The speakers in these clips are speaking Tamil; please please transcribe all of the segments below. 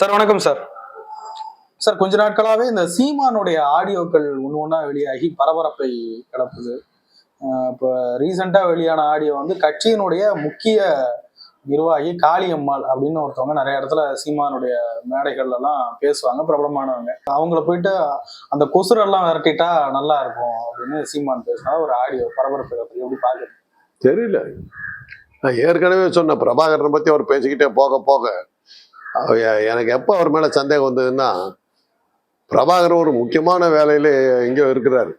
சார் வணக்கம் சார். சார் கொஞ்ச நாட்களாவே இந்த சீமானுடைய ஆடியோக்கள் ஒன்று ஒன்றா வெளியாகி பரபரப்பை கிளப்புது. ஆஹ் இப்போ ரீசெண்டாக வெளியான ஆடியோ வந்து கட்சியினுடைய முக்கிய நிர்வாகி காளியம்மாள் அப்படின்னு ஒருத்தவங்க நிறைய இடத்துல சீமானுடைய மேடைகள்ல எல்லாம் பேசுவாங்க பிரபலமானவங்க. அவங்கள போயிட்டு அந்த கொசுரெல்லாம் விரட்டிட்டா நல்லா இருக்கும் அப்படின்னு சீமான் பேசினா ஒரு ஆடியோ பரபரப்பை எப்படி பாக்குறது தெரியல. நான் ஏற்கனவே சொன்ன பிரபாகரனை பற்றி அவர் பேசிக்கிட்டே போக போக எனக்கு எப்போ அவர் மேலே சந்தேகம் வந்ததுன்னா பிரபாகர் ஒரு முக்கியமான வேலையில் எங்கேயோ இருக்கிறாரு.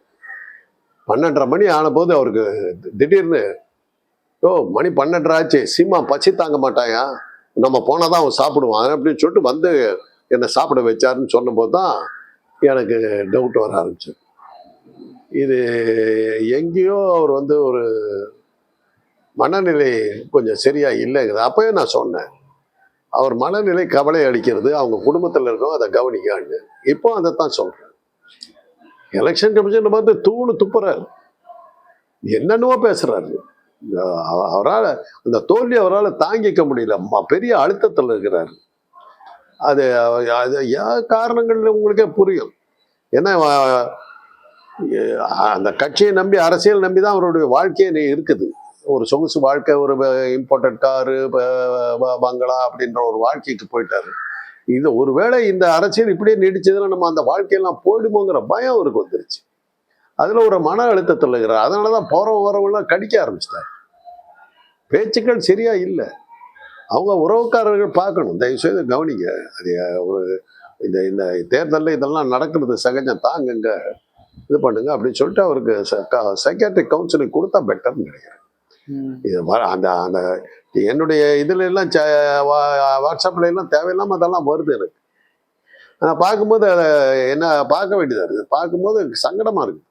பன்னெண்டரை மணி ஆனபோது அவருக்கு தி- திடீர்னு ஓ மணி பன்னெண்டரை ஆச்சு சீமா பசி தாங்க மாட்டாயா? நம்ம போனால் தான் அவன் சாப்பிடுவான் அப்படின்னு சொல்லிட்டு வந்து என்னை சாப்பிட வச்சாருன்னு சொன்னபோது தான் எனக்கு டவுட் வர ஆரம்பிச்சு இது எங்கேயோ அவர் வந்து ஒரு மனநிலை கொஞ்சம் சரியாக இல்லைங்கிறது அப்போயே நான் சொன்னேன் அவர் மனநிலை கவலை அளிக்கிறது அவங்க குடும்பத்தில் இருக்கோம் அதை கவனிக்கான்னு இப்போ அதை தான் சொல்கிறேன் எலெக்ஷன் கமிஷன் பார்த்து தூணு துப்புறாரு. என்னென்னவோ பேசுகிறாரு அவரால் அந்த தோல்வி அவரால் தாங்கிக்க முடியல. ம- பெரிய அழுத்தத்தில் இருக்கிறாரு. அது அது ஏன் காரணங்கள் உங்களுக்கே புரியும். ஏன்னா அந்த கட்சியை நம்பி அரசியல் நம்பி தான் அவருடைய வாழ்க்கையே இருக்குது. ஒரு சொகுசு வாழ்க்கை ஒரு இம்போர்ட்டட் காரு பங்களா அப்படின்ற ஒரு வாழ்க்கைக்கு போயிட்டாரு. இது ஒருவேளை இந்த அரசியல் இப்படியே நீடிச்சதுன்னா நம்ம அந்த வாழ்க்கையெல்லாம் போயிடுமோங்கிற பயம் அவருக்கு வந்துருச்சு. அதில் ஒரு மன அழுத்தத்தில் இருக்கிறார் அதனாலதான் போற வரவெல்லாம் கடிக்க ஆரம்பிச்சிட்டார். பேச்சுக்கள் சரியா இல்லை. அவங்க உறவுக்காரர்கள் பார்க்கணும். தயவு செய்து கவனிங்க. அது ஒரு இந்த இந்த தேர்தலில் இதெல்லாம் நடக்கிறது சகஜம். தாங்குங்க. இது பண்ணுங்க அப்படின்னு சொல்லிட்டு அவருக்கு சைக்காட்ரிக் கவுன்சிலிங் கொடுத்தா பெட்டர்னு நினைக்கிறேன். இது மாதிரி அந்த அந்த என்னுடைய இதுல எல்லாம் வா- வாட்ஸ்அப்ல எல்லாம் தேவையில்லாமல் அதெல்லாம் வருது எனக்கு. ஆனால் பார்க்கும்போது அதை என்ன பார்க்க வேண்டியதாக இருக்குது. பார்க்கும்போது எனக்கு சங்கடமா இருக்கு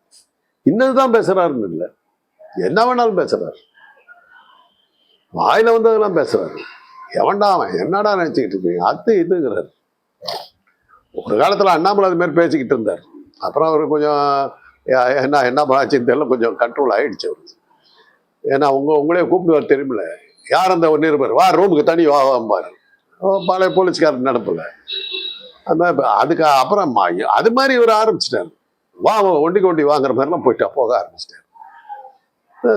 இன்னதுதான் பேசுறாருன்னு இல்லை. என்ன வேணாலும் பேசுறாரு. வாயில வந்ததெல்லாம் பேசுறாரு. எவன்டா அவன்? என்னடா நினைச்சுக்கிட்டு இருக்கீங்க? அது இதுங்கிறாரு. ஒரு காலத்தில் அண்ணாமலை அது மாதிரி பேசிக்கிட்டு இருந்தார். அப்புறம் அவர் கொஞ்சம் என்ன என்ன பண்ணாச்சுன்னு தெரியல. கொஞ்சம் கண்ட்ரோல் ஆயிடுச்சு அவருக்கு. ஏன்னா உங்க உங்களே கூப்பிடுவார் தெரியுமில்ல. யார் அந்த ஒரு நிருபர்? வா ரூமுக்கு தனி வா பழைய போலீஸ்காரன் நடப்பில். அந்த அதுக்கு அப்புறம் அது மாதிரி இவர் ஆரம்பிச்சிட்டார். வா வா, ஒண்டிக்கு ஒண்டி வாங்குற மாதிரிலாம் போயிட்டா போக ஆரம்பிச்சிட்டார்.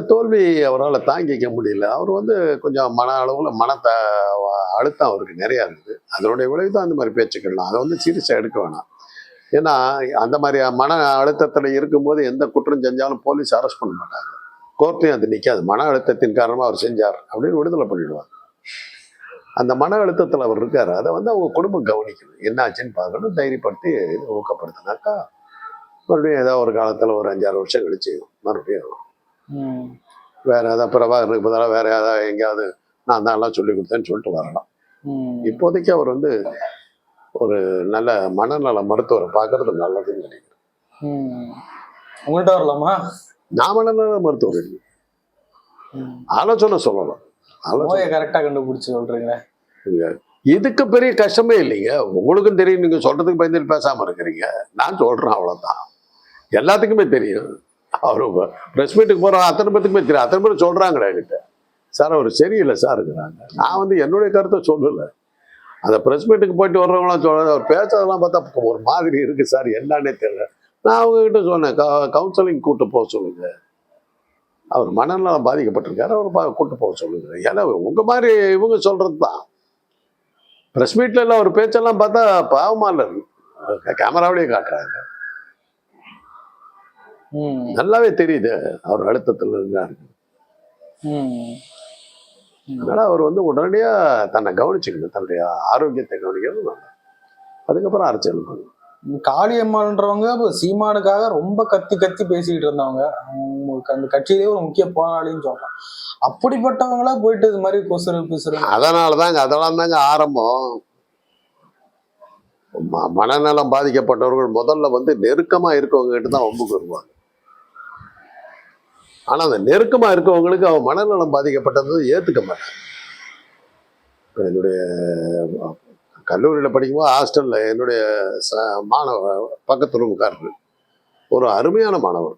தோல்வி அவரால் தாங்கிக்க முடியல. அவர் வந்து கொஞ்சம் மன அளவில் மனத்த அழுத்தம் அவருக்கு நிறையா இருக்குது அதனுடைய விளைவு தான் அந்த மாதிரி பேச்சுக்கள்லாம். அதை வந்து சீரியஸாக எடுக்க வேணாம். ஏன்னா அந்த மாதிரி மன அழுத்தத்தில் இருக்கும்போது எந்த குற்றம் செஞ்சாலும் போலீஸ் அரெஸ்ட் பண்ண மாட்டாங்க. கோர்ட்லையும் அது நிற்காது மன அழுத்தத்தின் காரணமாக அவர் செஞ்சார் அப்படின்னு விடுதலை பண்ணிடுவாங்க அந்த மன அழுத்தத்தில் அவர் இருக்காரு. அதை வந்து அவங்க குடும்பம் கவனிக்கணும். என்னாச்சுன்னு பார்க்கணும். தைரியப்படுத்தி ஊக்கப்படுத்தினாக்கா மறுபடியும் ஏதோ ஒரு காலத்தில் ஒரு அஞ்சாறு வருஷம் கழிச்சு மறுபடியும். வேற ஏதாவது பிரபாகரனுக்கு பதிலாக வேற ஏதாவது எங்கேயாவது நான் தான் எல்லாம் சொல்லி கொடுத்தேன்னு சொல்லிட்டு வரலாம். இப்போதைக்கு அவர் வந்து ஒரு நல்ல மனநல மருத்துவரை பார்க்கறது நல்லதுன்னு நினைக்கிறேன். உங்கள்கிட்ட வரலாமா? நான் மனநல மருத்துவர் இல்லை. ம். ஆலோசனை சொல்லலாம் ஆலோசனை. நோயை கரெக்டா கண்டுபிடிச்சு சொல்றீங்க இதுக்கு பெரிய கஷ்டமே இல்லைங்க. உங்களுக்கும் தெரியும். நீங்க சொல்றதுக்கு பயந்துட்டு பேசாம இருக்கிறீங்க. நான் சொல்றேன் அவ்வளவுதான். எல்லாத்துக்குமே தெரியும். அவரு ப்ரெஸ் மீட்டுக்கு போற அத்தனை பேத்துக்குமே தெரியும். அத்தனை பேர் சொல்றாங்களே என்கிட்ட. சார் அவர் சரியில்லை சார் இருக்கிறாங்க. நான் வந்து என்னுடைய கருத்தை சொல்லலை. அந்த ப்ரெஸ் மீட்டுக்கு போயிட்டு வர்றவங்களாம் சொல்றது அவர் பேசுறதெல்லாம் பார்த்தா ஒரு மாதிரி இருக்கு சார். என்னன்னே தெரியல. நான் அவங்க கிட்ட சொன்னேன் கவுன்சிலிங் கூட்டு போக சொல்லுங்க. அவர் மனநலம் பாதிக்கப்பட்டிருக்காரு அவர் பா- கூட்டு போக சொல்லுங்க. ஏன்னா உங்க மாதிரி இவங்க சொல்றது தான் ப்ரெஸ் மீட்ல எல்லாம் ஒரு பேச்செல்லாம் பார்த்தா பாவமா இல்லை கேமராவிலேயே காட்டுறாங்க. நல்லாவே தெரியுது அவர் அழுத்தத்தில் இருந்தாரு. அதனால அவர் வந்து உடனடியா தன்னை கவனிச்சுக்கணும் தன்னுடைய ஆரோக்கியத்தை நல்லது. அதுக்கப்புறம் அரசியல் பண்ணணும். காளியம்மான்றவங்க சீமானுக்காக ரொம்ப கத்தி கத்தி பேசிக்கிட்டு இருந்தவங்க. அந்த கட்சியிலேயே ஒரு முக்கிய போராளின்னு சொல்றான் அப்படிப்பட்டவங்களா போயிட்டு இது மாதிரி கொசுறு பிசுறு. அதனால தாங்க அதெல்லாம் தாங்க ஆரம்பம். மனநலம் பாதிக்கப்பட்டவர்கள் முதல்ல வந்து நெருக்கமா இருக்கவங்க கிட்ட தான் ஒம்புக்கு வருவாங்க ஆனா அந்த நெருக்கமா இருக்கவங்களுக்கு அவன் மனநலம் பாதிக்கப்பட்டது ஏத்துக்க மாட்டான். என்னுடைய கல்லூரியில் படிக்கும்போது ஹாஸ்டலில் என்னுடைய ச- மாணவர் பக்கத்து ரூமுக்காரரு ஒரு அருமையான மாணவர்.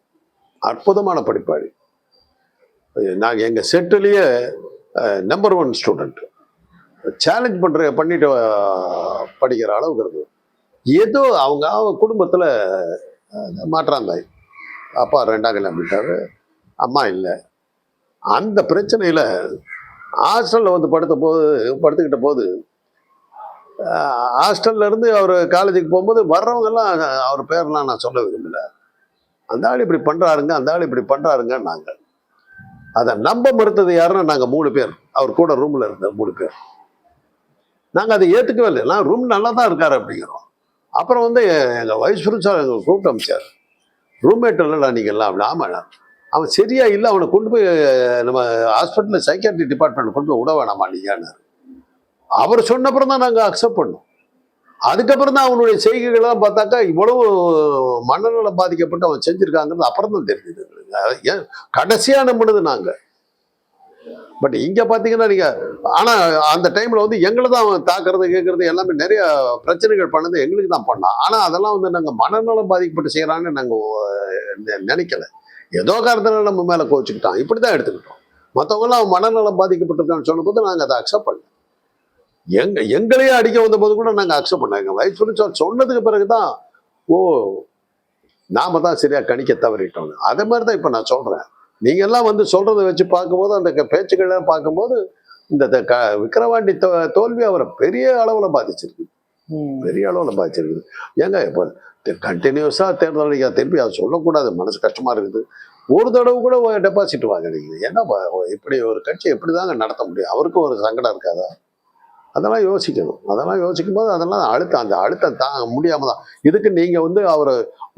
அற்புதமான படிப்பாளி. நாங்கள் எங்கள் செட்டிலேயே நம்பர் ஒன் ஸ்டூடெண்ட் சேலஞ்ச் பண்ணுற பண்ணிட்டு படிக்கிற அளவுக்கு இருந்தது. ஏதோ அவங்க அவங்க குடும்பத்தில் மாற்றாந்தாய். அப்பா ரெண்டாம் கல்யாணம் பண்ணிட்டாரு. அம்மா இல்லை. அந்த பிரச்சனையில் ஹாஸ்டலில் வந்து படுத்த போது படுத்துக்கிட்ட போது ஹாஸ்டல்ல இருந்து அவர் காலேஜுக்கு போகும்போது வர்றவங்கெல்லாம் அவர் பேர்லாம் நான் சொல்ல விரும்பல. அந்த ஆள் இப்படி பண்ணுறாருங்க அந்த ஆள் இப்படி பண்ணுறாருங்க நாங்கள் அதை நம்ப மறுத்தது யாருன்னா நாங்கள் மூணு பேர். அவர் கூட ரூமில் இருந்த மூணு பேர். நாங்கள் அதை ஏற்றுக்கவே இல்லை. நான் ரூம் நல்லா தான் இருக்கார் அப்படிங்கிறோம். அப்புறம் வந்து எங்கள் வைஸ் பிரின்சால் எங்கள் கூப்பிட்டு அமிச்சார். ரூம்மேட் இல்லைடா நீங்கள் எல்லாம் அப்படி. ஆமாண்ணா அவன் சரியா இல்லை அவனை கொண்டு போய் நம்ம ஹாஸ்பிட்டலில் சைக்காட்ரி டிபார்ட்மெண்ட் கொண்டு போய் விட வேணாமா நீங்கன்னாரு அவர் சொன்னப்புறம் தான் நாங்கள் அக்செப்ட் பண்ணோம். அதுக்கப்புறம் தான் அவனுடைய செய்கைகள்லாம் பார்த்தாக்கா இவ்வளவு மனநலம் பாதிக்கப்பட்டு அவன் செஞ்சுருக்காங்கிறது அப்புறம் தான் தெரிஞ்சுது. ஏன் கடைசியாக நம்பினது நாங்கள் பட் இங்கே பார்த்தீங்கன்னா நீங்கள் ஆனால் அந்த டைமில் வந்து எங்களை தான் அவன் தாக்குறது கேட்குறது எல்லாமே நிறைய பிரச்சனைகள் பண்ணது எங்களுக்கு தான் பண்ணான். ஆனால் அதெல்லாம் வந்து நாங்கள் மனநலம் பாதிக்கப்பட்டு செய்கிறான்னு நாங்கள் நினைக்கல. ஏதோ காரணத்தினால நம்ம மேலே கோச்சுக்கிட்டான். இப்படி தான் எடுத்துக்கிட்டோம். மற்றவங்களாம் அவன் மனநலம் பாதிக்கப்பட்டிருக்கான்னு சொன்னபோது நாங்கள் அதை அக்செப்ட் பண்ணல. எங்க எங்களையே அடிக்க வந்தபோது கூட நாங்கள் அக்செப்ட் பண்ணோம் எங்கள் வயசு சொல்லி சொன்னதுக்கு பிறகு தான் ஓ நாம தான் சரியா கணிக்க தவறிட்டோம் அதே மாதிரி தான் இப்போ நான் சொல்கிறேன் நீங்க எல்லாம் வந்து சொல்றதை வச்சு பார்க்கும்போது அந்த பேச்சுக்கள்லாம் பார்க்கும்போது இந்த க- விக்கிரவாண்டி தோ- தோல்வி அவரை பெரிய அளவில் பாதிச்சிருக்கு. பெரிய அளவில் பாதிச்சிருக்குது. ஏங்க இப்போ கண்டினியூஸாக தேர்தல் அடிக்க திருப்பி அதை சொல்லக்கூடாது. மனசு கஷ்டமா இருக்குது. ஒரு தடவை கூட டெபாசிட் வாங்குறீங்க. ஏன்னா இப்படி ஒரு கட்சி எப்படி தாங்க நடத்த முடியும்? அவருக்கும் ஒரு சங்கடம் இருக்காதா? அதெல்லாம் யோசிக்கணும். அதெல்லாம் யோசிக்கும் போது அதெல்லாம் அழுத்தம் அந்த அழுத்தம் தாங்க முடியாமல் தான். இதுக்கு நீங்கள் வந்து அவரை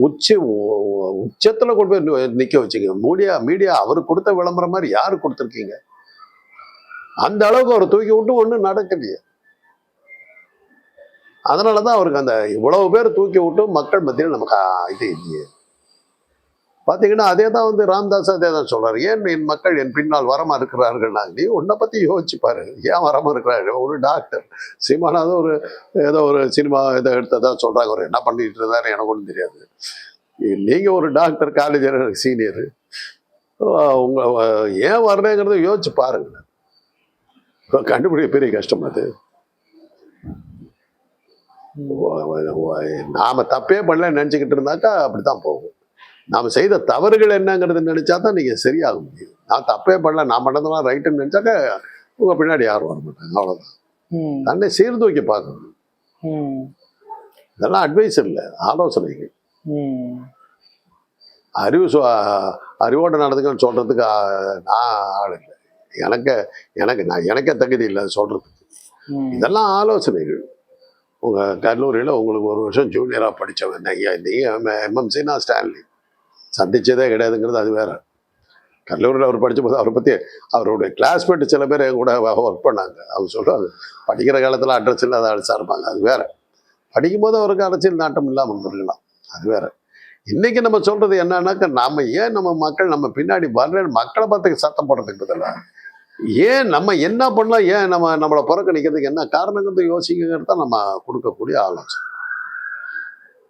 உச்சி உச்சத்தில் கொண்டு போய் நிற்க நிக்க மீடியா மீடியா அவர் கொடுத்த விளம்பரம் மாதிரி யார் கொடுத்துருக்கீங்க? அந்த அளவுக்கு அவர் தூக்கி விட்டு ஒன்றும் நடக்கலையே. அதனால தான் அவருக்கு அந்த இவ்வளவு பேர் தூக்கி விட்டு மக்கள் மத்தியில் நமக்கு இது இல்லையே. பார்த்தீங்கன்னா அதே தான் வந்து ராம்தாஸ் அதே தான் சொல்றாரு. ஏன் என் மக்கள் என் பின்னால் வரமா இருக்கிறார்கள் நீ உன்னை பத்தி யோசிச்சு பாரு. ஏன் வரமா இருக்கிறாரு ஒரு டாக்டர். சீமானாவது ஒரு ஏதோ ஒரு சினிமா இதை எடுத்ததா சொல்றாங்க. அவர் என்ன பண்ணிட்டு இருந்தாரு எனக்கு ஒன்றும் தெரியாது. நீங்க ஒரு டாக்டர் காலேஜ் சீனியர். உங்க அஹ், ஏன் வரலங்கிறத யோசிச்சு பாருங்க. கண்டுபிடிக்க பெரிய கஷ்டம் அது. நாம தப்பே பண்ணல நினைச்சுக்கிட்டு இருந்தாக்கா அப்படித்தான் போகும். நாம செய்த தவறுகள் என்னங்கிறது நினைச்சா தான் நீங்க சரியாக முடியும். நான் தப்பே பண்ணல நான் பண்ணதெல்லாம் ரைட்டுன்னு நினைச்சாக்க உங்க பின்னாடி யாரும் வர மாட்டாங்க. அவ்வளவுதான். ம். தன்னை சீர்தூக்கி பார்க்கணும். இதெல்லாம் அட்வைஸ் இல்லை ஆலோசனைகள். அறிவு சொ அறிவோடு நடந்துக்கன்னு சொல்றதுக்கு ஆ, நான் ஆள் இல்லை. எனக்கு எனக்கு நான் எனக்கே தகுதி இல்லை ம். இதெல்லாம் ஆலோசனைகள். உங்க கல்லூரியில உங்களுக்கு ஒரு வருஷம் ஜூனியரா படிச்சவன் நீங்க நீங்க எம்எம்சி நான் ஸ்டான்லி சந்திச்சதே கிடையாதுங்கிறது அது வேற. கல்லூரியில் அவர் படிச்ச போது அவரை பத்தி அவருடைய கிளாஸ்மேட் சில பேர் என் கூட ஒர்க் பண்ணாங்க. அவங்க சொல்றாங்க படிக்கிற காலத்துல அட்ரஸ் இல்லாத ஆள் இருப்பாங்க அது வேற. படிக்கும் போது அவருக்கு அரசியல் நாட்டம் இல்லாமல் இருக்கலாம் அது வேற. இன்னைக்கு நம்ம சொல்றது என்னன்னாக்கா நாம ஏன் நம்ம மக்கள் நம்ம பின்னாடி வர்ற மக்களை பார்த்து சத்தம் போடுறதுக்கு பதிலா ஏன் நம்ம என்ன பண்ணலாம் ஏன் நம்ம நம்மளை புறக்கணிக்கிறதுக்கு என்ன காரணங்கிறத யோசிக்கிறது தான் நம்ம கொடுக்கக்கூடிய ஆலோசனை.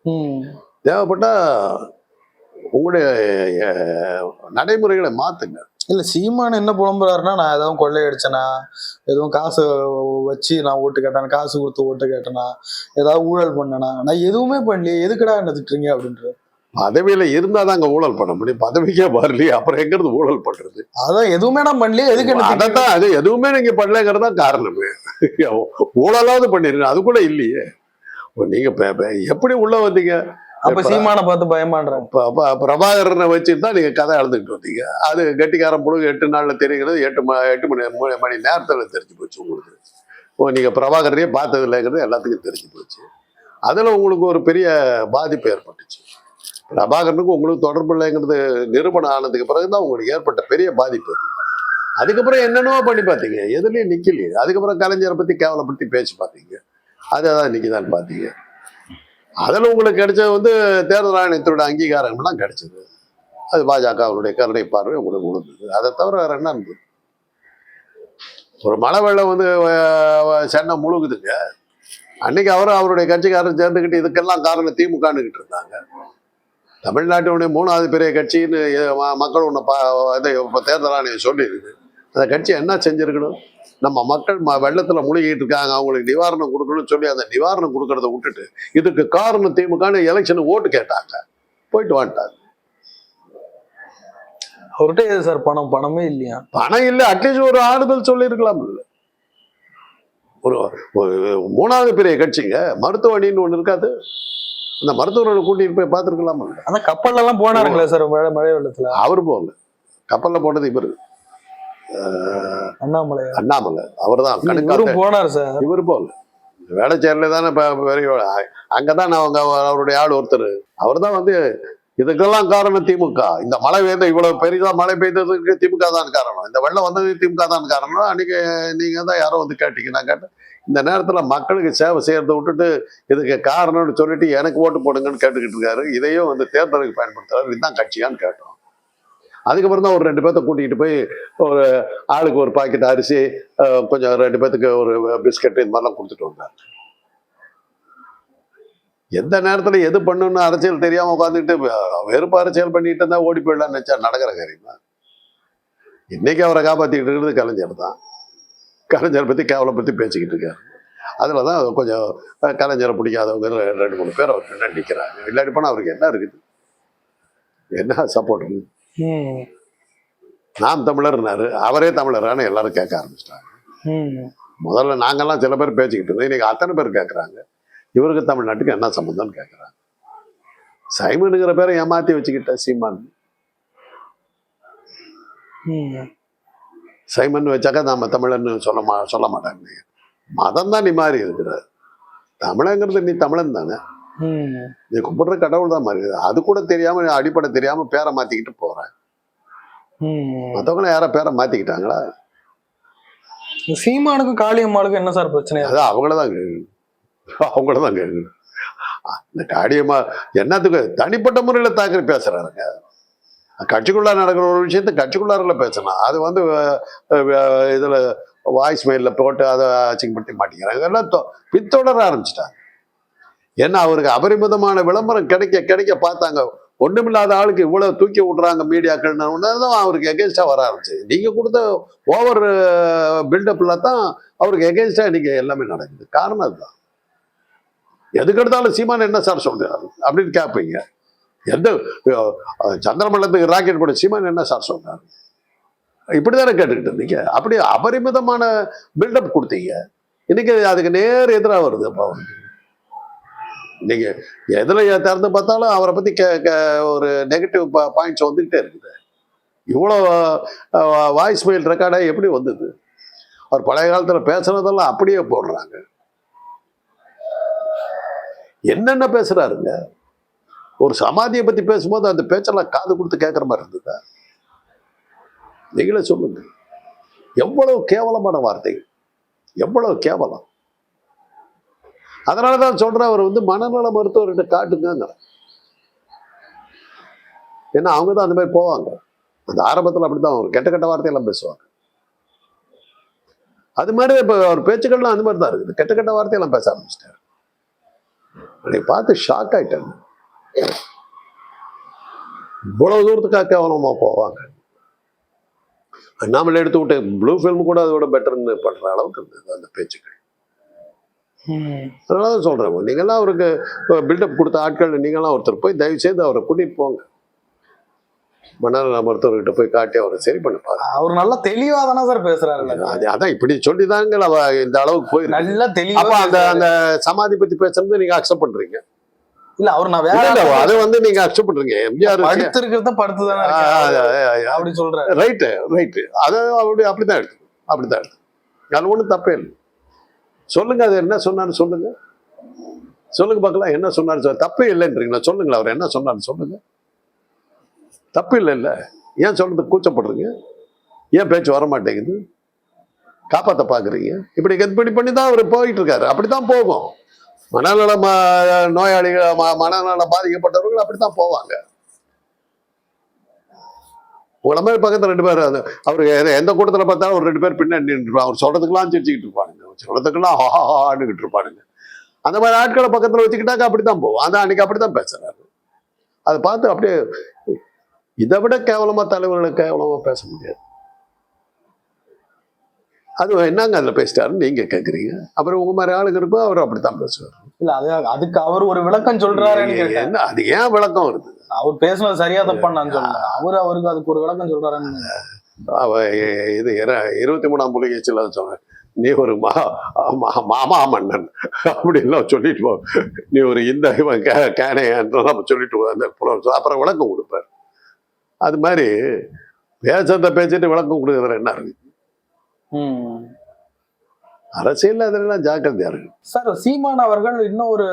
ம். உங்களுடைய நடைமுறைகளை மாத்துங்க. இல்ல சீமான் என்ன புலம்புறாருன்னா நான் எதுவும் கொள்ளையடிச்சேனா எதுவும் காசு வச்சு நான் ஓட்டு கேட்டேன் காசு கொடுத்து ஓட்டு கேட்டேனா ஏதாவது ஊழல் பண்ணனா நான் எதுவுமே பண்ணலையே எதுக்குடா என்ன திட்டுறீங்க அப்படின்றது பதவியில இருந்தாதான் அங்க ஊழல் பண்ண முடியும். பதவிக்கே வரலையே அப்புறம் எங்கிறது ஊழல் பண்றது? அதான் எதுவுமே நான் பண்ணலையே எதுக்கு? அதைத்தான் அது எதுவுமே நீங்க பண்ணலங்கிறது தான் காரணமே. ஊழலாவது பண்ணிருங்க அது கூட இல்லையே. நீங்க எப்படி உள்ள வந்தீங்க? அப்ப சீமான பார்த்து அப்ப பிரபாகரனை வச்சு தான் நீங்க கதை எழுதுகிட்டு வந்தீங்க. அது கெட்டிக்காரன் புழுகு எட்டு நாள்ல தெரியுங்கிறது எட்டு எட்டு மணி மூணு மணி நேரத்துல தெரிஞ்சு போச்சு உங்களுக்கு. ஓ நீங்க பிரபாகரனையே பார்த்தது இல்லைங்கிறது எல்லாத்துக்கும் தெரிஞ்சு போச்சு. அதுல உங்களுக்கு ஒரு பெரிய பாதிப்பு ஏற்பட்டுச்சு. பிரபாகரனுக்கு உங்களுக்கு தொடர்பு இல்லைங்கிறது நிரூபணம் ஆனதுக்கு பிறகுதான் உங்களுக்கு ஏற்பட்ட பெரிய பாதிப்பு அது. அதுக்கப்புறம் என்னென்னவோ பண்ணி பார்த்தீங்க. எதுலயும் நிக்கலையே. அதுக்கப்புறம் கலைஞரை பத்தி கேவலப்படுத்தி பேசி பார்த்தீங்க. அதை தான் நிற்கிதான்னு பார்த்தீங்க. அதில் உங்களுக்கு கிடைச்சது வந்து தேர்தல் ஆணையத்தோட அங்கீகாரம்லாம் கிடைச்சது. அது பாஜக அவருடைய கருணை பார்வை உங்களுக்கு கொடுத்தது அதை தவிர வேற என்ன இருந்தது ஒரு மழை வெள்ளம் வந்து சென்னை முழுகுதுங்க. அன்னைக்கு அவரும் அவருடைய கட்சிக்காரர் சேர்ந்துக்கிட்டு இதுக்கெல்லாம் காரணம் திமுகன்னுக்கிட்டு இருந்தாங்க. தமிழ்நாட்டினுடைய மூணாவது பெரிய கட்சின்னு மக்கள் ஒன்று பா இதை இப்போ தேர்தல் ஆணையம் சொல்லியிருக்கு. அந்த கட்சி என்ன செஞ்சிருக்கணும்? நம்ம மக்கள் ம வெள்ளத்துல முழுகிட்டு இருக்காங்க அவங்களுக்கு நிவாரணம் கொடுக்கணும்னு சொல்லி அந்த நிவாரணம் கொடுக்கறத விட்டுட்டு இதுக்கு காரணம் திமுகன்னு எலெக்ஷன் ஓட்டு கேட்டாங்க. போயிட்டு வந்துட்டாங்க அவர்கிட்ட ஏது சார் பணம்? பணமே இல்லையா? பணம் இல்லை அட்லீஸ்ட் ஒரு ஆறுதல் சொல்லியிருக்கலாம். இல்ல ஒரு மூணாவது பெரிய கட்சிங்க மருத்துவ அணின்னு ஒண்ணு இருக்காது. அந்த மருத்துவர்களை கூட்டிட்டு போய் பார்த்துருக்கலாம்? அந்த கப்பல்ல எல்லாம் போனாருங்களே சார் மழை மழை வெள்ளத்துல. அவர் போகல. கப்பல்ல போனது இவர். அண்ணாமலை. அண்ணாமலை. அவர் தான் இவரும் போனார் சார். இவர் போகல. வேளச்சேரில தானே பெரிய அங்கதான் அவங்க அவருடைய ஆள் ஒருத்தர். அவர் தான் வந்து இதுக்கெல்லாம் காரணம் திமுக. இந்த மழை பெய்த இவ்வளவு பெரிதா மழை பெய்ததுக்கு திமுக தான் காரணம். இந்த வெள்ளம் வந்தது திமுக தான் காரணம். அன்னைக்கு நீங்க தான் யாரோ வந்து கேட்டீங்க. நான் கேட்டேன் இந்த நேரத்துல மக்களுக்கு சேவை செய்யறதை விட்டுட்டு இதுக்கு காரணம்னு சொல்லிட்டு எனக்கு ஓட்டு போடுங்கன்னு கேட்டுக்கிட்டு இருக்காரு. இதையும் வந்து தேர்தலுக்கு பயன்படுத்துறாரு. இதுதான் கட்சியான்னு கேட்டோம். அதுக்கப்புறம் தான் ஒரு ரெண்டு பேர்த்த கூட்டிகிட்டு போய் ஒரு ஆளுக்கு ஒரு பாக்கெட் அரிசி கொஞ்சம் ரெண்டு பேர்த்துக்கு ஒரு பிஸ்கட் இந்த மாதிரிலாம் கொடுத்துட்டு வந்தார். எந்த நேரத்தில் எது பண்ணணும்னு அரசியல் தெரியாமல் உட்காந்துட்டு வெறுப்பு அரசியல் பண்ணிட்டு இருந்தால் ஓடி போயிடலாம்னு நினச்சா நடக்கிற காரியமா? இன்னைக்கு அவரை காப்பாற்றிக்கிட்டு இருக்கிறது கலைஞர் தான். கலைஞரை பற்றி கேவலம் பற்றி பேசிக்கிட்டு இருக்காரு. அதில் தான் கொஞ்சம் கலைஞரை பிடிக்காதவங்க ரெண்டு மூணு பேர் அவர் பின்னாடி நிற்கிறாங்க இல்லாட்டி போனால் அவருக்கு என்ன இருக்குது? என்ன சப்போர்ட் இருக்குது நாம் தமிழர்னாரு அவரே தமிழரான்னு எல்லாரும் கேட்க ஆரம்பிச்சிட்டாங்க. முதல்ல நாங்கெல்லாம் சில பேர் பேசிக்கிட்டு இருந்தோம். இன்னைக்கு அத்தனை பேர் கேட்குறாங்க இவருக்கு தமிழ்நாட்டுக்கு என்ன சம்மந்தம்னு கேட்குறாங்க சைமனுங்கிற பேரை ஏமாத்தி வச்சுக்கிட்ட சீமான். சைமன் வச்சாக்கா நாம தமிழன்னு சொல்ல மா சொல்ல மாட்டாங்க. மதம் தான் நீ மாறி இருக்கிற தமிழங்கிறது நீ தமிழன் தானே. நீ கும்பிடுற கடவுள் தான் மாறி. அது கூட தெரியாம அடிப்படை தெரியாம பேரை மாத்திக்கிட்டு போறேன் மற்றவங்களும் யாரோ பேரை மாத்திக்கிட்டாங்களா? சீமானுக்கும் காளியம்மாளுக்கும் என்ன சார் பிரச்சனை? அது அவங்களதான் கேட்கணும் அவங்களதான் கேட்கணும் இந்த காடியம்மா என்னத்துக்கு தனிப்பட்ட முறையில தாக்கி பேசுறாருங்க. கட்சிக்குள்ள நடக்கிற ஒரு விஷயத்த கட்சிக்குள்ளாரில் பேசணும். அது வந்து இதுல வாய்ஸ் மெயிலில் போட்டு அதை அச்சிங்கப்படுத்தி மாட்டேங்கிறாங்க. எல்லாம் பின்தொடர ஆரம்பிச்சிட்டாங்க. ஏன்னா அவருக்கு அபரிமிதமான விளம்பரம் கிடைக்க கிடைக்க பார்த்தாங்க. ஒன்றுமில்லாத ஆளுக்கு இவ்வளவு தூக்கி விட்றாங்க மீடியாக்கள் தான் அவருக்கு எகேன்ஸ்டா வர ஆரம்பிச்சு நீங்கள் கொடுத்த ஓவர் பில்டப்பில் தான் அவருக்கு எகேன்ஸ்டா இன்றைக்கி எல்லாமே நடக்குது. காரணம் அதுதான். எதுக்கு எடுத்தாலும் சீமான் என்ன சார் சொல்கிறார் அப்படின்னு கேட்பீங்க எந்த சந்திரமண்டலத்துக்கு ராக்கெட் போட சீமான் என்ன சார் சொல்கிறாங்க இப்படி தானே கேட்டுக்கிட்டு இருந்தீங்க? அப்படி அபரிமிதமான பில்டப் கொடுத்தீங்க. இன்னைக்கு அதுக்கு நேர் எதிராக வருது அப்போ. நீங்கள் எதில் திறந்து பார்த்தாலும் அவரை பற்றி கே- ஒரு நெகட்டிவ் பாயிண்ட்ஸ் வந்துக்கிட்டே இருக்குது. இவ்வளோ வாய்ஸ் மெயில் ரெக்கார்டாக எப்படி வந்தது? அவர் பழைய காலத்தில் பேசுனதெல்லாம் அப்படியே போடுறாங்க. என்னென்ன பேசுகிறாருங்க ஒரு சமாதியை பற்றி பேசும்போது அந்த பேச்செல்லாம் காது கொடுத்து கேட்குற மாதிரி இருந்ததா? நீங்களே சொல்லுங்க. எவ்வளவு கேவலமான வார்த்தைகள் எவ்வளவு கேவலம். அதனாலதான் சொல்றேன் அவர் வந்து மனநல மருத்துவர்கிட்ட காட்டுங்க ஏன்னா அவங்க தான் அந்த மாதிரி போவாங்க. அந்த ஆரம்பத்துல அப்படிதான் ஒரு கெட்ட கெட்ட வார்த்தையெல்லாம் பேசுவாங்க. அது மாதிரி இப்போ அவர் பேச்சுக்கள்லாம் அந்த மாதிரி தான் இருக்குது. கெட்ட கெட்ட வார்த்தையெல்லாம் பேச ஆரம்பிச்சிட்டாரு. அன்னைக்கு பார்த்து ஷாக் ஆயிட்டாங்க. இவ்வளவு தூரத்துக்காக கேவலமாக போவாங்க. அண்ணாமலை எடுத்து விட்டு ப்ளூ ஃபில்ம் கூட அதோட பெட்டர்னு பண்ற அளவுக்கு இருந்தது அந்த பேச்சுக்கள். அதனால தான் சொல்றேன். நீங்கெல்லாம் அவருக்கு பில்டப் கொடுத்த ஆட்கள் நீங்கெல்லாம் ஒருத்தர் போய் தயவு செய்து அவரை கூட்டிட்டு போங்க. மனநல மருத்துவர்கிட்ட போய் காட்டி அவரை சரி பண்ண பாருங்க. அவர் நல்லா தெளிவா தானே சார் பேசுறாரு. அது அதான் இப்படி சொல்லிதாங்க அவ இந்த அளவுக்கு போயிருக்கு. நல்லா அப்ப தெளிவா அந்த அந்த சமாதி பத்தி பேசுறது நீங்க அக்செப்ட் பண்றீங்க. இல்ல அவர் நான் வேற அது வந்து நீங்க அக்செப்ட் பண்றீங்க. எம்ஜிஆர் படுத்து இருக்கிறத படுத்து தானே அப்படி சொல்றாரு. ரைட்டு ரைட்டு அதை அப்படி அப்படிதான் எடுத்து அப்படிதான் எடுத்து அது ஒன்றும் தப்பே இல்லை. சொல்லுங்க அது என்ன சொன்னார்னு சொல்லுங்க. சொல்லுங்க பார்க்கலாம் என்ன சொன்னார் சார் தப்பே இல்லைன்றீங்களா? சொல்லுங்களேன் அவர் என்ன சொன்னாரு சொல்லுங்க. தப்பு இல்லை இல்லை. ஏன் சொல்றது கூச்சப்படுறீங்க? ஏன் பேச்சு வர மாட்டேங்குது காப்பாற்ற பார்க்குறீங்க இப்படி இப்படி பண்ணி தான் அவர் போயிட்டு இருக்காரு அப்படித்தான் போகும். மனநல ம- நோயாளிகள் ம- மனநல பாதிக்கப்பட்டவர்கள் அப்படித்தான் போவாங்க. உங்களை மாதிரி பக்கத்தில் ரெண்டு பேர் அது அவர் எந்த- கூட்டத்தில் பார்த்தாலும் ஒரு ரெண்டு பேர் பின்னாடி நின்றுப்பாங்க. அவர் சொல்கிறதுக்கெல்லாம் சிரிச்சுக்கிட்டு இருப்பாங்க. சொல்றதுக்கெல்லாம் ஹாஹான்னுகிட்டு இருப்பானுங்க. அந்த மாதிரி ஆட்களை பக்கத்துல வச்சுக்கிட்டாக்க அப்படித்தான் போவோம். அதான் அன்னைக்கு அப்படித்தான் பேசுறாரு. அதை பார்த்து அப்படியே இதை விட கேவலமா தலைவர்களை கேவலமா பேச முடியாது. அது என்னங்க அதில் பேசிட்டாருன்னு நீங்கள் கேட்குறீங்க அப்புறம் உங்கள் மாதிரி ஆளுங்க இருக்கும் அவர் அப்படித்தான் பேசுவார். இல்ல அது அதுக்கு அவர் ஒரு விளக்கம் கேட்டேன். என்ன அது ஏன் விளக்கம் வருது? அவர் பேசுனது சரியா தப்பான்னு சொல்லல. அவர் அவருக்கு அதுக்கு ஒரு விளக்கம் எ- இது இர- இருபத்தி மூணாம் புலிகேச்சில் சொன்னேன் நீ ஒரு மா மாமா மன்னன் அப்படின்லாம் சொல்லிட்டு போ. நீ ஒரு இந்த இவன் கே கேனையன்றலாம் சொல்லிட்டு போ. அந்த அப்புறம் விளக்கம் கொடுப்பார். அது மாதிரி பேசுறத பேசிட்டு விளக்கம் கொடுக்குறதுல என்ன இருக்கு. அரசியல் அதெல்லாம் ஜாக்கிரதையா இருக்கு. சார் சீமான் அவர்கள் இன்னும் ஒரு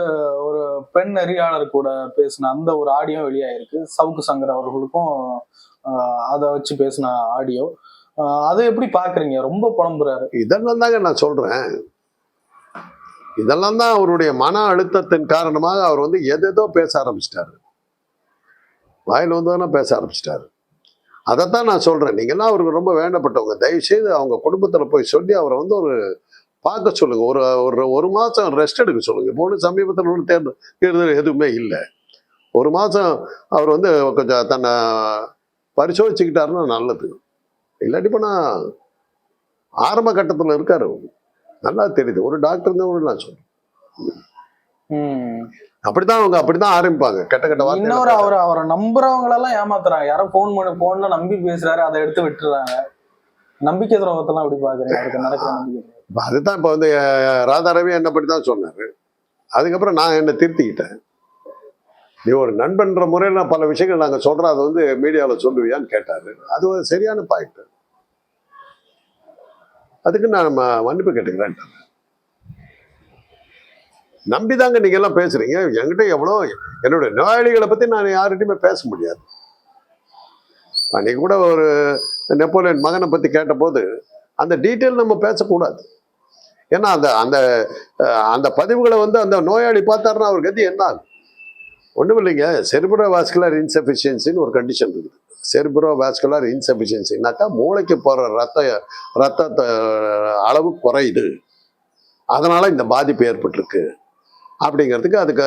ஒரு பெண் நெறியாளர் கூட பேசின அந்த ஒரு ஆடியோ வெளியாயிருக்கு. சவுக்கு சங்கர் அவர்களுக்கும் அதை வச்சு பேசின ஆடியோ. அதை எப்படி பாக்குறீங்க? ரொம்ப புலம்புறாரு. இதெல்லாம் தாங்க நான் சொல்றேன். இதெல்லாம் தான் அவருடைய மன அழுத்தத்தின் காரணமாக அவர் வந்து எதேதோ பேச ஆரம்பிச்சிட்டாரு. வாயில் வந்தோன்னா பேச ஆரம்பிச்சிட்டாரு. அதைத்தான் நான் சொல்றேன். நீங்கெல்லாம் அவருக்கு ரொம்ப வேண்டப்பட்டவங்க. தயவு செய்து அவங்க குடும்பத்தில் போய் சொல்லி அவரை வந்து ஒரு பார்க்க சொல்லுங்க. ஒரு ஒரு ஒரு மாதம் ரெஸ்ட் எடுக்க சொல்லுங்க. இப்போ ஒன்று சமீபத்தில் ஒன்று தேர்தல் தேர்தல் எதுவுமே இல்லை. ஒரு மாதம் அவர் வந்து கொஞ்சம் தன்னை பரிசோதிச்சுக்கிட்டாருன்னா நல்லது. இல்லாட்டி போனா ஆரம்ப கட்டத்தில் இருக்காரு அவரு. நல்லா தெரியுது. ஒரு டாக்டர் தான் நான் சொல்றேன் ம். அப்படித்தான் அவங்க அப்படித்தான் ஆரம்பிப்பாங்க. கெட்ட கெட்ட இன்னொரு வார்த்தை அவர் அவரை நம்புறவங்க எல்லாம் ஏமாத்துறாங்க. யாரோ போன் பண்ணி போன்ல நம்பி பேசுறாரு அதை எடுத்து விட்டுறாங்க. நம்பிக்கை துரோகத்தெல்லாம் எப்படி பாக்குறீங்க. அவருக்கு நடக்கிற அதுதான் இப்போ வந்து ராதாரவி என்ன பற்றி தான் சொன்னாரு. அதுக்கப்புறம் நான் என்னை திருத்திக்கிட்டேன். நீ ஒரு நண்பன்ற முறையில் நான் பல விஷயங்கள் நாங்கள் சொல்கிறோம் அதை வந்து மீடியாவில் சொல்லுவியான்னு கேட்டார். அது ஒரு சரியான பாயிண்ட் அதுக்கு நான் மன்னிப்பு கேட்டுக்கிறேன். நம்பிதாங்க நீங்கள் எல்லாம் பேசுகிறீங்க என்கிட்ட எவ்வளோ என்னுடைய நோயாளிகளை பற்றி நான் யார்கிட்டையுமே பேச முடியாது. அன்றைக்கி கூட ஒரு நெப்போலியன் மகனை பற்றி கேட்டபோது அந்த டீட்டெயில் நம்ம பேசக்கூடாது. ஏன்னா அந்த அந்த அந்த பதிவுகளை வந்து அந்த நோயாளி பார்த்தாருன்னா அவர் கதி என்ன ஆகும்? ஒன்றும் இல்லைங்க செரிப்ரோ வாஸ்குலர் இன்சஃபிஷியன்சின்னு ஒரு கண்டிஷன் இருக்குது. செரிப்ரோ வாஸ்குலர் இன்சஃபிஷியன்சினாக்கா மூளைக்கு போகிற ரத்த ரத்த அளவு குறையுது. அதனால் இந்த பாதிப்பு ஏற்பட்டிருக்கு. அப்படிங்கிறதுக்கு அதுக்கு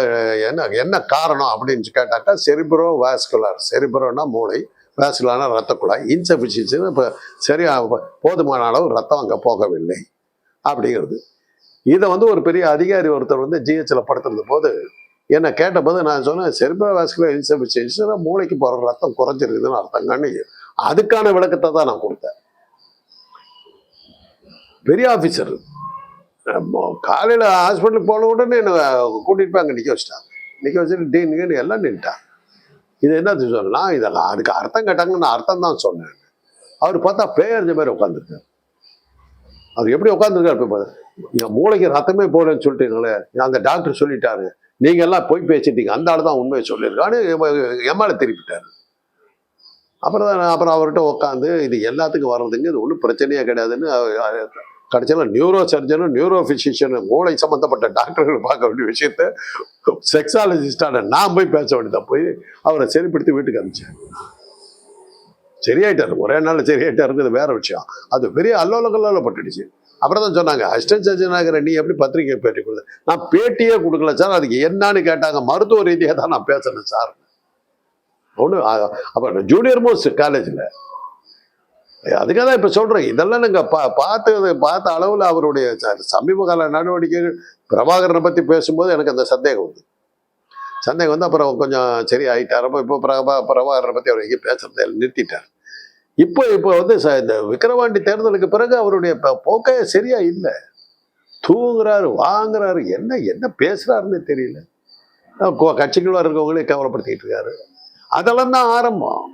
என்ன என்ன காரணம் அப்படின்னு கேட்டாக்கா செரிபுரோ வாஸ்குலர் செரிபுரோனா மூளை வாஸ்குலர்னா ரத்த குழாய் இன்சஃபிஷியன்சின்னு இப்போ சரியா போதுமான அளவு ரத்தம் அங்கே போகவில்லை. அப்படிங்கிறது. இதை வந்து ஒரு பெரிய அதிகாரி ஒருத்தர் வந்து ஜிஹெச்சில் படுத்திருந்த போது என்னை கேட்டபோது நான் சொன்னேன் செருப்ப வாஸ்குலர் மூளைக்கு போகிற ரத்தம் குறைஞ்சிருக்குதுன்னு அர்த்தம் அர்த்தங்கன்னு அதுக்கான விளக்கத்தை தான் நான் கொடுத்தேன். பெரிய ஆஃபீஸர் காலையில் ஹாஸ்பிட்டலுக்கு போன உடனே என்னை கூட்டிகிட்டு போய் அங்கே நிற்க வச்சிட்டாங்க நிற்க வச்சுட்டு டீனுங்கன்னு எல்லாம் நின்ட்டான் இது என்னது சொல்லலாம் இதெல்லாம் அதுக்கு அர்த்தம் கேட்டாங்க நான் அர்த்தம் தான் சொன்னேன். அவர் பார்த்தா பேயறிஞ்ச மாதிரி உட்காந்துருக்காரு அவர் எப்படி உட்காந்துருக்காரு இப்போ பாரு. என் மூளைக்கு ரத்தமே போகலன்னு சொல்லிட்டீங்களே. அந்த டாக்டர் சொல்லிட்டாரு. நீங்க எல்லாம் போய் பேசிட்டீங்க. அந்த ஆள் தான் உண்மையை சொல்லியிருக்கான்னு எம்மால திருப்பிட்டார். அப்புறம் தான் நான் அப்புறம் அவர்கிட்ட உட்காந்து இது எல்லாத்துக்கும் வர்றதுங்க இது ஒன்றும் பிரச்சனையே கிடையாதுன்னு கடைசியில் நியூரோ சர்ஜனும் நியூரோ ஃபிசிஷியனும் மூளை சம்மந்தப்பட்ட டாக்டர்கள் பார்க்க வேண்டிய விஷயத்த செக்ஸாலஜிஸ்டான நான் போய் பேச வேண்டியதா போய் அவரை சரிப்படுத்தி வீட்டுக்கு அனுப்பிச்சேன். சரியாயிட்டார். ஒரே நாள் சரியாயிட்டாருங்கிறது வேற விஷயம். அது பெரிய அல்லோல பட்டுடுச்சு. அப்புறம் தான் சொன்னாங்க அசிஸ்டன்ட் சஜனாகிற நீ எப்படி பத்திரிக்கை பேட்டி கொடுத்த நான் பேட்டியே கொடுக்கல சார் அதுக்கு என்னன்னு கேட்டாங்க மருத்துவ ரீதியாக தான் நான் பேசுறேன் சார். ஒன்று அப்போ ஜூனியர் மோஸ்ட் காலேஜில் அதுக்காக தான் இப்போ சொல்கிறேன் இதெல்லாம் நாங்கள் பா பார்த்து பார்த்த அளவில் அவருடைய சமீப கால நடவடிக்கைகள் பிரபாகரனை பற்றி பேசும்போது எனக்கு அந்த சந்தேகம் வந்து. சந்தேகம் வந்து அப்புறம் கொஞ்சம் சரி ஆகிட்டார் அப்போ இப்போ பிரபா பிரபாகரனை பற்றி அவர் எங்கேயும் பேசுகிறத நிறுத்திட்டார். இப்போ இப்போ வந்து ச- இந்த விக்கிரவாண்டி தேர்தலுக்கு பிறகு அவருடைய போக்கே சரியா இல்லை. தூங்குறாரு வாங்குறாரு என்ன என்ன பேசுறாருன்னு தெரியல. அஹ் கட்சிக்குள்ள இருக்கவங்களே கேவலப்படுத்திட்டு இருக்காரு. அதெல்லாம் தான் ஆரம்பம்.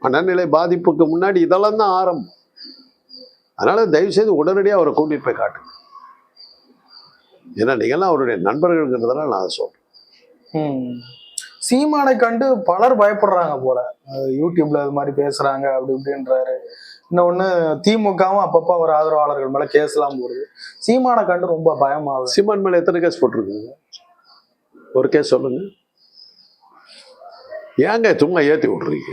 மனநிலை பாதிப்புக்கு முன்னாடி இதெல்லாம் தான் ஆரம்பம். அதனால தயவு செய்து உடனடியாக அவரை கூட்டிட்டு போய் காட்டுங்க. ஏன்னா நீங்கள்லாம் அவருடைய நண்பர்கள்ங்கிறதெல்லாம் நான் சொல்றேன். சீமானை கண்டு பலர் பயப்படுறாங்க போல. யூடியூப்ல இது மாதிரி பேசுறாங்க அப்படி இப்படின்றாரு. இன்னொன்னு திமுகவும் அப்பப்போ அவர் ஆதரவாளர்கள் மேல கேஸ் எல்லாம் போடுது. சீமானை கண்டு ரொம்ப பயமாகுது. சீமான் மேல எத்தனை கேஸ் போட்டிருக்குங்க? ஒரு கேஸ் சொல்லுங்க. ஏங்க சும்மா ஏற்றி விட்றீங்க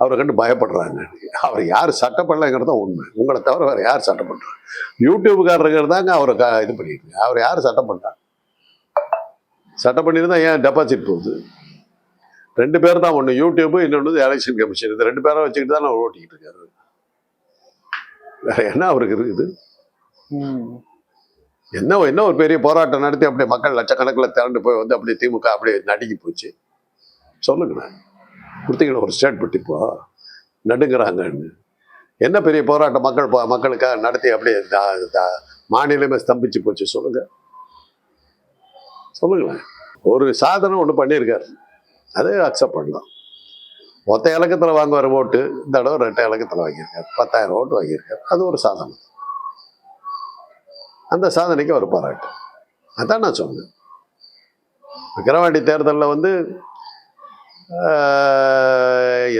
அவரை கண்டு பயப்படுறாங்க. அவர் யார் சட்டம் உண்மை. உங்களை தவிர வேறு யார் சட்டம் பண்றா யூடியூப்காரர்கள் தாங்க அவரை க இது பண்ணிட்டு அவர் யார் சட்டம் பண்ணா சட்டம் பண்ணியிருந்தா ஏன் டெபாசிட் போகுது? ரெண்டு பேர் தான் ஒன்று யூடியூப் இன்னொன்று எலெக்ஷன் கமிஷன் இது ரெண்டு பேரை வச்சுக்கிட்டு தான் அவர் ஓட்டிக்கிட்டு இருக்காரு. வேற என்ன அவருக்கு இருக்குது. என்ன என்ன ஒரு பெரிய போராட்டம் நடத்தி அப்படியே மக்கள் லட்சக்கணக்கில் திரண்டு போய் வந்து அப்படியே திமுக அப்படியே நடுங்கி போச்சு. சொல்லுங்கண்ணே கொடுத்தீங்களா ஒரு ஸ்டேட்மெண்ட் இப்போ? நடுங்கிறாங்கன்னு. என்ன பெரிய போராட்டம் மக்கள் மக்களுக்காக நடத்தி அப்படியே மாநிலமே ஸ்தம்பிச்சு போச்சு சொல்லுங்க. சொல்லுங்களேன். ஒரு சாதனை ஒன்று பண்ணியிருக்காரு. அதே அக்செப்ட் பண்ணலாம். மொத்த இலக்கத்தில் வாங்குவார் ஓட்டு இந்த தடவை ரெட்டை இலக்கத்தில் வாங்கியிருக்காரு. பத்தாயிரம் ஓட்டு வாங்கியிருக்காரு. அது ஒரு சாதனை. அந்த சாதனைக்கு அவர் பாராட்டு. அதான் நான் சொன்னேன். விக்கிரவாண்டி தேர்தலில் வந்து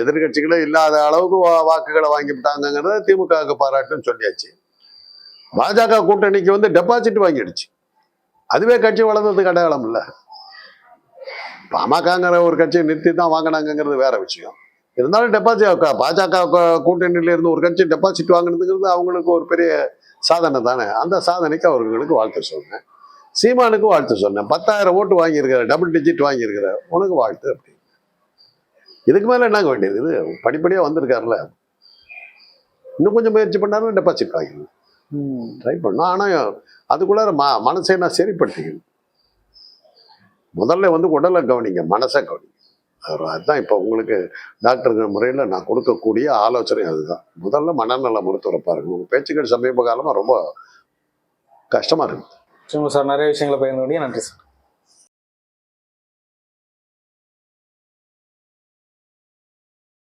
எதிர்கட்சிகளே இல்லாத அளவுக்கு வா- வாக்குகளை வாங்கிவிட்டாங்கிறத திமுகவுக்கு பாராட்டுன்னு சொல்லியாச்சு. பாஜக கூட்டணிக்கு வந்து டெபாசிட் வாங்கிடுச்சு. அதுவே கட்சி வளர்ந்ததுக்கு அடையாளம் இல்லை. பாமகங்கிற ஒரு கட்சியை நிறுத்தி தான் வாங்கினாங்கிறது வேற விஷயம். இருந்தாலும் டெபாசிட் பாஜக கூ- கூட்டணியில இருந்து ஒரு கட்சி டெபாசிட் வாங்கினதுங்கிறது அவங்களுக்கு ஒரு பெரிய சாதனை தானே. அந்த சாதனைக்கு அவர்களுக்கு வாழ்த்து சொன்னேன் சீமானுக்கு வாழ்த்து சொன்னேன் பத்தாயிரம் ஓட்டு வாங்கியிருக்கிற டபுள் டிஜிட் வாங்கியிருக்கிற உனக்கு வாழ்த்து அப்படி இதுக்கு மேலே என்னங்க வேண்டியது? இது படிப்படியாக வந்திருக்காருல்ல. இன்னும் கொஞ்சம் முயற்சி பண்ணாலும் டெபாசிட் வாங்கிடலாம் ட்ரை பண்ணோம் ஆனால் அதுக்குள்ளார ம மனசை நான் சரிப்படுத்திக்கணும். முதல்ல வந்து உடலை கவனிங்க மனசை கவனிங்க. அது- அதுதான் இப்போ உங்களுக்கு டாக்டருங்கிற முறையில் நான் கொடுக்கக்கூடிய ஆலோசனை அதுதான். முதல்ல மனநல மருத்துவரை பாருங்க. உங்கள் பேச்சுக்கள் சமீப காலமாக ரொம்ப கஷ்டமாக இருக்குது சார் நிறைய விஷயங்களை பகிர்ந்து நன்றி சார்.